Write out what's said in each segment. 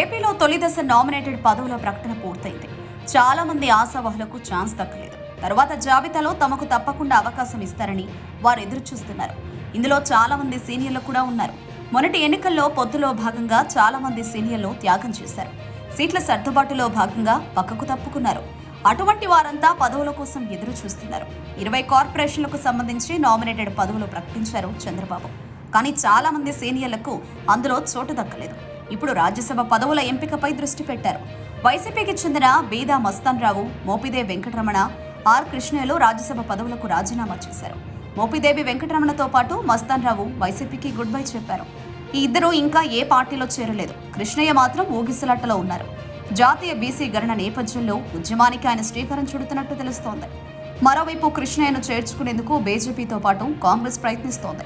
ఏపీలో తొలిదశ నామినేటెడ్ పదవుల ప్రకటన పూర్తయింది. చాలా మంది ఆశావహులకు ఛాన్స్ దక్కలేదు. తర్వాత జాబితాలో తమకు తప్పకుండా అవకాశం ఇస్తారని వారు ఎదురు చూస్తున్నారు. ఇందులో చాలా మంది సీనియర్లు కూడా ఉన్నారు. మొన్నటి ఎన్నికల్లో పొత్తులో భాగంగా చాలా మంది సీనియర్లు త్యాగం చేశారు. సీట్ల సర్దుబాటులో భాగంగా పక్కకు తప్పుకున్నారు. అటువంటి వారంతా పదవుల కోసం ఎదురు చూస్తున్నారు. ఇరవై కార్పొరేషన్లకు సంబంధించి నామినేటెడ్ పదవులు ప్రకటించారు చంద్రబాబు. కానీ చాలా మంది సీనియర్లకు అందులో చోటు దక్కలేదు. ఇప్పుడు రాజ్యసభ పదవుల ఎంపికపై దృష్టి పెట్టారు. వైసీపీకి చెందిన బీదా మస్తాన్ రావు మోపిదే వెంకటరమణ ఆర్ కృష్ణయ్యలు రాజ్యసభ పదవులకు రాజీనామా చేశారు. మోపిదేవి వెంకటరమణతో పాటు మస్తాన్ రావు వైసీపీకి గుడ్ బై చెప్పారు. ఈ ఇద్దరు ఇంకా ఏ పార్టీలో చేరలేదు. కృష్ణయ్య మాత్రం ఊగిసలాటలో ఉన్నారు. జాతీయ బీసీ గణన నేపథ్యంలో ఉద్యమానికి ఆయన శ్రీకారం చుడుతున్నట్టు తెలుస్తోంది. మరోవైపు కృష్ణయ్యను చేర్చుకునేందుకు బీజేపీతో పాటు కాంగ్రెస్ ప్రయత్నిస్తోంది.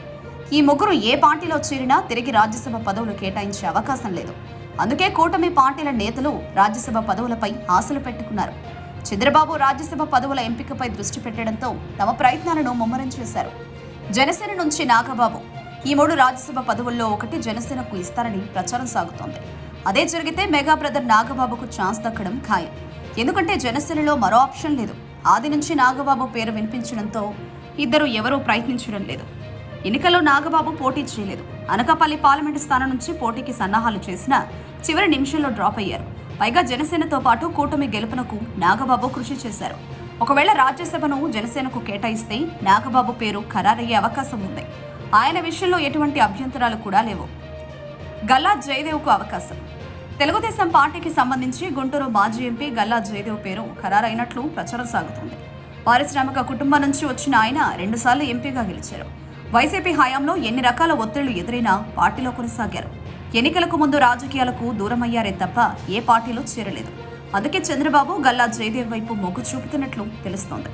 ఈ ముగ్గురు ఏ పార్టీలో చేరినా తిరిగి రాజ్యసభ పదవులు కేటాయించే అవకాశం లేదు. అందుకే కూటమి పార్టీల నేతలు రాజ్యసభ పదవులపై ఆశలు పెట్టుకున్నారు. చంద్రబాబు రాజ్యసభ పదవుల ఎంపికపై దృష్టి పెట్టడంతో తమ ప్రయత్నాలను ముమ్మరం చేశారు. జనసేన నుంచి నాగబాబు ఈ మూడు రాజ్యసభ పదవుల్లో ఒకటి జనసేనకు ఇస్తారని ప్రచారం సాగుతోంది. అదే జరిగితే మెగా బ్రదర్ నాగబాబుకు ఛాన్స్ దక్కడం ఖాయం. ఎందుకంటే జనసేనలో మరో ఆప్షన్ లేదు. ఆది నుంచి నాగబాబు పేరు వినిపించడంతో ఇద్దరు ఎవరూ ప్రయత్నించడం లేదు. ఎన్నికల్లో నాగబాబు పోటీ చేయలేదు. అనకాపల్లి పార్లమెంటు స్థానం నుంచి పోటీకి సన్నాహాలు చేసిన చివరి నిమిషంలో డ్రాప్ అయ్యారు. పైగా జనసేనతో పాటు కూటమి గెలుపునకు నాగబాబు కృషి చేశారు. ఒకవేళ రాజ్యసభను జనసేనకు కేటాయిస్తే నాగబాబు పేరు ఖరారయ్యే అవకాశం ఉంది. ఆయన విషయంలో ఎటువంటి అభ్యంతరాలు కూడా లేవు. గల్లా జయదేవ్కు అవకాశం. తెలుగుదేశం పార్టీకి సంబంధించి గుంటూరు మాజీ ఎంపీ గల్లా జయదేవ్ పేరు ఖరారైనట్లు ప్రచారం సాగుతుంది. పారిశ్రామిక కుటుంబం నుంచి వచ్చిన ఆయన రెండుసార్లు ఎంపీగా గెలిచారు. వైసీపీ హయాంలో ఎన్ని రకాల ఒత్తిళ్ళు ఎదురైనా పార్టీలో కొనసాగారు. ఎన్నికలకు ముందు రాజకీయాలకు దూరమయ్యారే తప్ప ఏ పార్టీలో చేరలేదు. అందుకే చంద్రబాబు గల్లా జయదేవ్ వైపు మొగ్గు చూపుతున్నట్లు తెలుస్తోంది.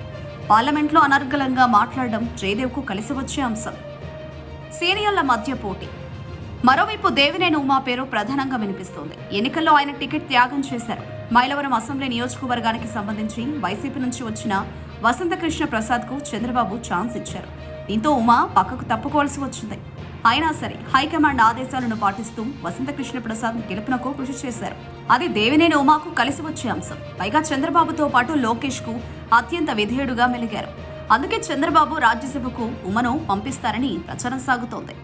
పార్లమెంట్లో అనర్గళంగా మాట్లాడడం జయదేవ్కు కలిసి వచ్చే అంశం. సీనియర్ల మధ్య పోటీ. మరోవైపు దేవినేని ఉమా పేరు ప్రధానంగా వినిపిస్తోంది. ఎన్నికల్లో ఆయన టికెట్ త్యాగం చేశారు. మైలవరం అసెంబ్లీ నియోజకవర్గానికి సంబంధించి వైసీపీ నుంచి వచ్చిన వసంతకృష్ణ ప్రసాద్కు చంద్రబాబు ఛాన్స్ ఇచ్చారు. దీంతో ఉమా పక్కకు తప్పుకోవాల్సి వచ్చింది. అయినా సరే హైకమాండ్ ఆదేశాలను పాటిస్తూ వసంతకృష్ణ ప్రసాద్ గెలుపునకు కృషి చేశారు. అది దేవినేని ఉమాకు కలిసి వచ్చే అంశం. పైగా చంద్రబాబుతో పాటు లోకేష్కు అత్యంత విధేయుడుగా మెలిగారు. అందుకే చంద్రబాబు రాజ్యసభకు ఉమను పంపిస్తారని ప్రచారం సాగుతోంది.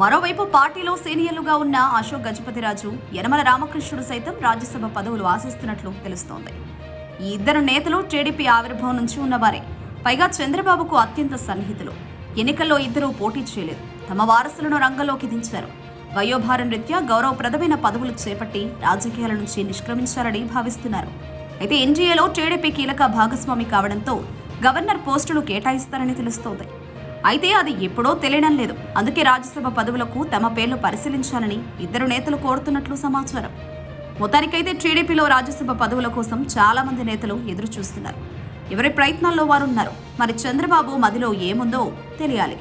మరోవైపు పార్టీలో సీనియర్లుగా ఉన్న అశోక్ గజపతిరాజు యనమల రామకృష్ణుడు సైతం రాజ్యసభ పదవులు ఆశిస్తున్నట్లు తెలుస్తోంది. ఈ ఇద్దరు నేతలు టీడీపీ ఆవిర్భావం నుంచి ఉన్నవారే. పైగా చంద్రబాబుకు అత్యంత సన్నిహితులు. ఎన్నికల్లో ఇద్దరూ పోటీ చేయలేదు. తమ వారసులను రంగంలోకి దించారు. వయోభారం రీత్యా గౌరవప్రదమైన పదవులు చేపట్టి రాజకీయాల నుంచి నిష్క్రమించారని భావిస్తున్నారు. అయితే ఎన్డీఏలో టీడీపీ కీలక భాగస్వామి కావడంతో గవర్నర్ పోస్టులు కేటాయిస్తారని తెలుస్తోంది. అయితే అది ఎప్పుడో తెలియడం లేదు. అందుకే రాజ్యసభ పదవులకు తమ పేర్లు పరిశీలించాలని ఇద్దరు నేతలు కోరుతున్నట్లు సమాచారం. మొత్తానికైతే టీడీపీలో రాజ్యసభ పదవుల కోసం చాలా మంది నేతలు ఎదురు చూస్తున్నారు ఎవరి ప్రయత్నాల్లో వారున్నారు? మరి చంద్రబాబు మదిలో ఏముందో తెలియాలి.